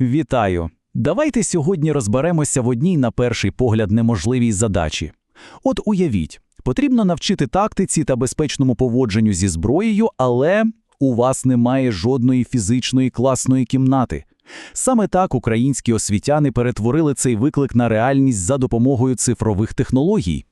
Вітаю! Давайте сьогодні розберемося в одній, на перший погляд, неможливій задачі. От уявіть, потрібно навчити тактиці та безпечному поводженню зі зброєю, але у вас немає жодної фізичної класної кімнати. Саме так українські освітяни перетворили цей виклик на реальність за допомогою цифрових технологій.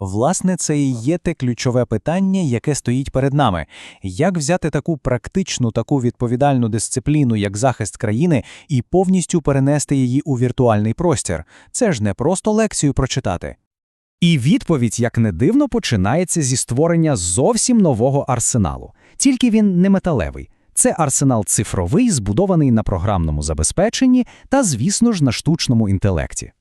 Власне, це і є те ключове питання, яке стоїть перед нами. Як взяти таку практичну, таку відповідальну дисципліну, як захист країни, і повністю перенести її у віртуальний простір? Це ж не просто лекцію прочитати. І відповідь, як не дивно, починається зі створення зовсім нового арсеналу. Тільки він не металевий. Це арсенал цифровий, збудований на програмному забезпеченні та, звісно ж, на штучному інтелекті.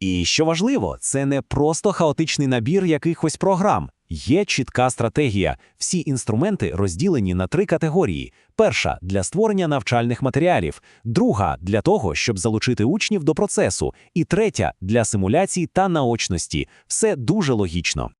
І що важливо, це не просто хаотичний набір якихось програм. Є чітка стратегія. Всі інструменти розділені на три категорії: перша для створення навчальних матеріалів, друга для того, щоб залучити учнів до процесу, і третя для симуляцій та наочності. Все дуже логічно.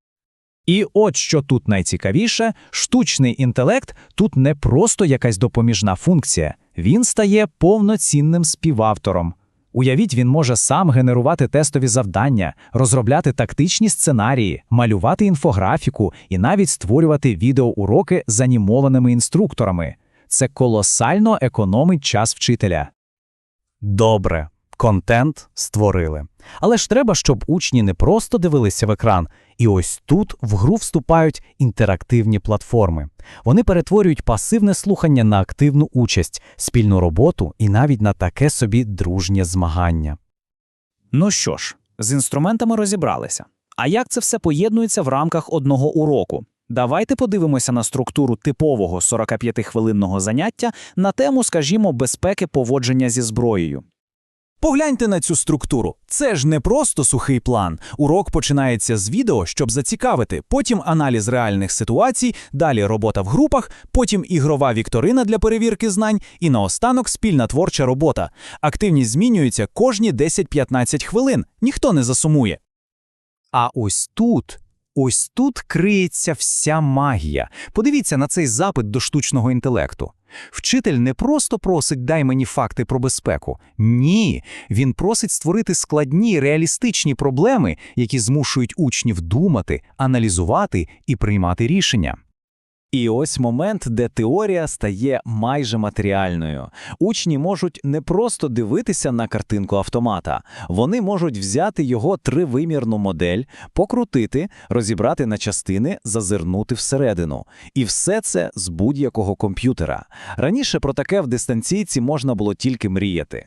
І от що тут найцікавіше, штучний інтелект тут не просто якась допоміжна функція, він стає повноцінним співавтором. Уявіть, він може сам генерувати тестові завдання, розробляти тактичні сценарії, малювати інфографіку і навіть створювати відеоуроки з анімованими інструкторами. Це колосально економить час вчителя. Добре, контент створили. Але ж треба, щоб учні не просто дивилися в екран. І ось тут в гру вступають інтерактивні платформи. Вони перетворюють пасивне слухання на активну участь, спільну роботу і навіть на таке собі дружнє змагання. Ну що ж, з інструментами розібралися. А як це все поєднується в рамках одного уроку? Давайте подивимося на структуру типового 45-хвилинного заняття на тему, скажімо, безпеки поводження зі зброєю. Погляньте на цю структуру. Це ж не просто сухий план. Урок починається з відео, щоб зацікавити, потім аналіз реальних ситуацій, далі робота в групах, потім ігрова вікторина для перевірки знань і наостанок спільна творча робота. Активність змінюється кожні 10-15 хвилин. Ніхто не засумує. А ось тут, ось тут криється вся магія. Подивіться на цей запит до штучного інтелекту. Вчитель не просто просить дай мені факти про безпеку. Ні, він просить створити складні реалістичні проблеми, які змушують учнів думати, аналізувати і приймати рішення. І ось момент, де теорія стає майже матеріальною. Учні можуть не просто дивитися на картинку автомата, вони можуть взяти його тривимірну модель, покрутити, розібрати на частини, зазирнути всередину. І все це з будь-якого комп'ютера. Раніше про таке в дистанційці можна було тільки мріяти.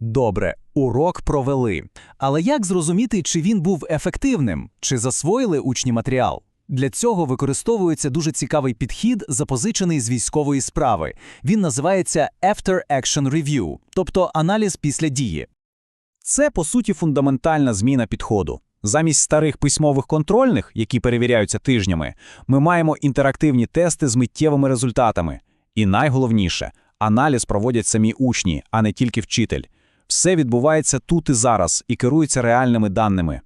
Добре, урок провели. Але як зрозуміти, чи він був ефективним, чи засвоїли учні матеріал? Для цього використовується дуже цікавий підхід, запозичений з військової справи. Він називається After Action Review, тобто аналіз після дії. Це, по суті, фундаментальна зміна підходу. Замість старих письмових контрольних, які перевіряються тижнями, ми маємо інтерактивні тести з миттєвими результатами. І найголовніше, аналіз проводять самі учні, а не тільки вчитель. Все відбувається тут і зараз і керується реальними даними.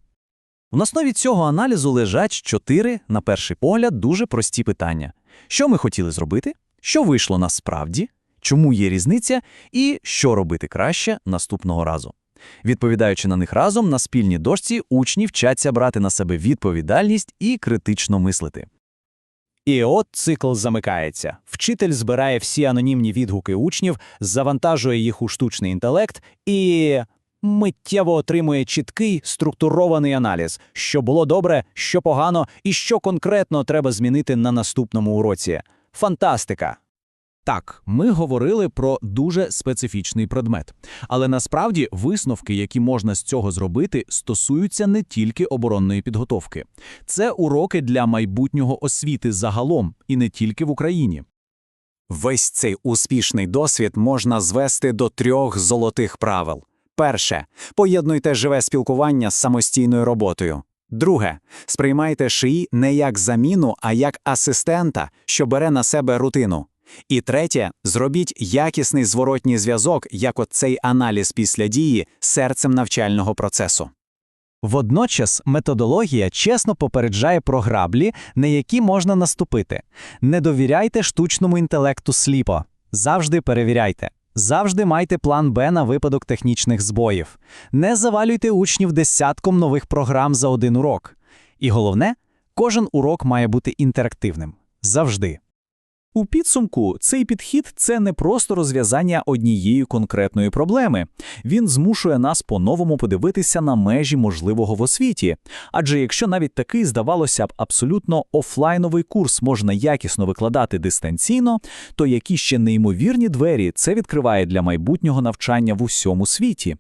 В основі цього аналізу лежать чотири, на перший погляд, дуже прості питання: що ми хотіли зробити, що вийшло насправді, чому є різниця, і що робити краще наступного разу. Відповідаючи на них разом, на спільній дошці учні вчаться брати на себе відповідальність і критично мислити. І от цикл замикається. Вчитель збирає всі анонімні відгуки учнів, завантажує їх у штучний інтелект і миттєво отримує чіткий структурований аналіз, що було добре, що погано і що конкретно треба змінити на наступному уроці. Фантастика! Так, ми говорили про дуже специфічний предмет, але насправді висновки, які можна з цього зробити, стосуються не тільки оборонної підготовки. Це уроки для майбутнього освіти загалом і не тільки в Україні. Весь цей успішний досвід можна звести до трьох золотих правил. Перше поєднуйте живе спілкування з самостійною роботою. Друге, сприймайте шиї не як заміну, а як асистента, що бере на себе рутину. І третє, зробіть якісний зворотній зв'язок, як от цей аналіз після дії серцем навчального процесу. Водночас методологія чесно попереджає про граблі, на які можна наступити. Не довіряйте штучному інтелекту сліпо. Завжди перевіряйте. Завжди майте план Б на випадок технічних збоїв. Не завалюйте учнів десятком нових програм за один урок. І головне, кожен урок має бути інтерактивним. Завжди. У підсумку цей підхід це не просто розв'язання однієї конкретної проблеми. Він змушує нас по-новому подивитися на межі можливого в освіті. Адже якщо навіть такий, здавалося б, абсолютно офлайновий курс можна якісно викладати дистанційно, то які ще неймовірні двері це відкриває для майбутнього навчання в усьому світі.